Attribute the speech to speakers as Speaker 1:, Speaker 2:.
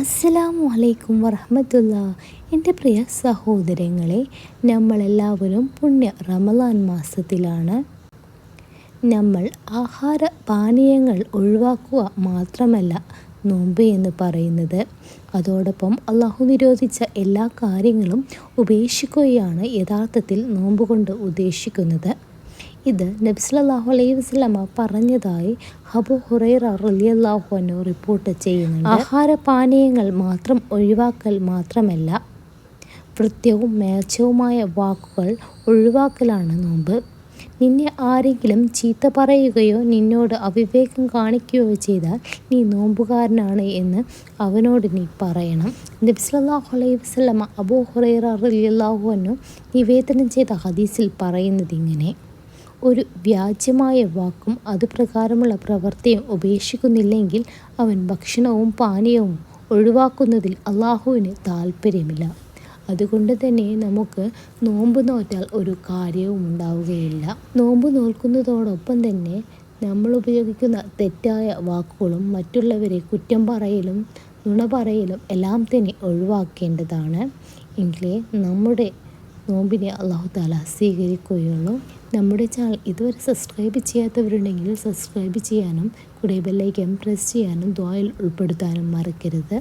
Speaker 1: അസ്സലാമു അലൈക്കും വറഹമത്തുള്ള. എന്റെ പ്രിയ സഹോദരങ്ങളെ നമ്മളെല്ലാവരും പുണ്യ റമലാൻ മാസത്തിലാണ്. നമ്മൾ ആഹാര പാനീയങ്ങൾ ഒഴിവാക്കുക മാത്രമല്ല നോമ്പ് എന്ന് പറയുന്നത്. അതോടൊപ്പം അള്ളാഹു നിരോധിച്ച എല്ലാ കാര്യങ്ങളും ഉപേക്ഷിക്കുകയാണ് യഥാർത്ഥത്തിൽ നോമ്പ് കൊണ്ട് ഉദ്ദേശിക്കുന്നത്. ഇത് സല്ലല്ലാഹു അലൈഹി വസ്ലമ പറഞ്ഞതായി ഹബു ഹുറൈറ റലിയല്ലാഹു അനു റിപ്പോർട്ട് ചെയ്യുന്നുണ്ട്. ആഹാര പാനീയങ്ങൾ മാത്രം ഒഴിവാക്കൽ മാത്രമല്ല വൃത്യവും മേച്ചവുമായ വാക്കുകൾ ഒഴിവാക്കലാണ് നോമ്പ്. നിന്നെ ആരെങ്കിലും ചീത്ത പറയുകയോ നിന്നോട് അവിവേകം കാണിക്കുകയോ ചെയ്താൽ നീ നോമ്പുകാരനാണ് എന്ന് അവനോട് നീ പറയണം. നബ്സലാഹു അലൈഹി വസ്ലമ അബൂ ഹുറൈറ അള്ളാഹു അനു നിവേദനം ചെയ്ത ഹദീസിൽ പറയുന്നത് ഇങ്ങനെ ഒരു വ്യാജ്യമായ വാക്കും അതുപ്രകാരമുള്ള പ്രവൃത്തിയും ഉപേക്ഷിക്കുന്നില്ലെങ്കിൽ അവൻ ഭക്ഷണവും പാനീയവും ഒഴിവാക്കുന്നതിൽ അള്ളാഹുവിന് താല്പര്യമില്ല അതുകൊണ്ട് തന്നെ നമുക്ക് നോമ്പ് നോറ്റാൽ ഒരു കാര്യവും ഉണ്ടാവുകയില്ല. നോമ്പ് നോൽക്കുന്നതോടൊപ്പം തന്നെ നമ്മൾ ഉപയോഗിക്കുന്ന തെറ്റായ വാക്കുകളും മറ്റുള്ളവരെ കുറ്റം പറയലും നുണ പറയലും എല്ലാം തന്നെ ഒഴിവാക്കേണ്ടതാണ്. എങ്കിലേ നമ്മുടെ നോമ്പിനെ അള്ളാഹു താല സ്വീകരിക്കുകയുള്ളൂ. നമ്മുടെ ചാനൽ ഇതുവരെ സബ്സ്ക്രൈബ് ചെയ്യാത്തവരുണ്ടെങ്കിൽ സബ്സ്ക്രൈബ് ചെയ്യാനും കൂടെ ബെല്ലൈക്കൻ പ്രസ് ചെയ്യാനും ദ്വായിൽ ഉൾപ്പെടുത്താനും മറക്കരുത്.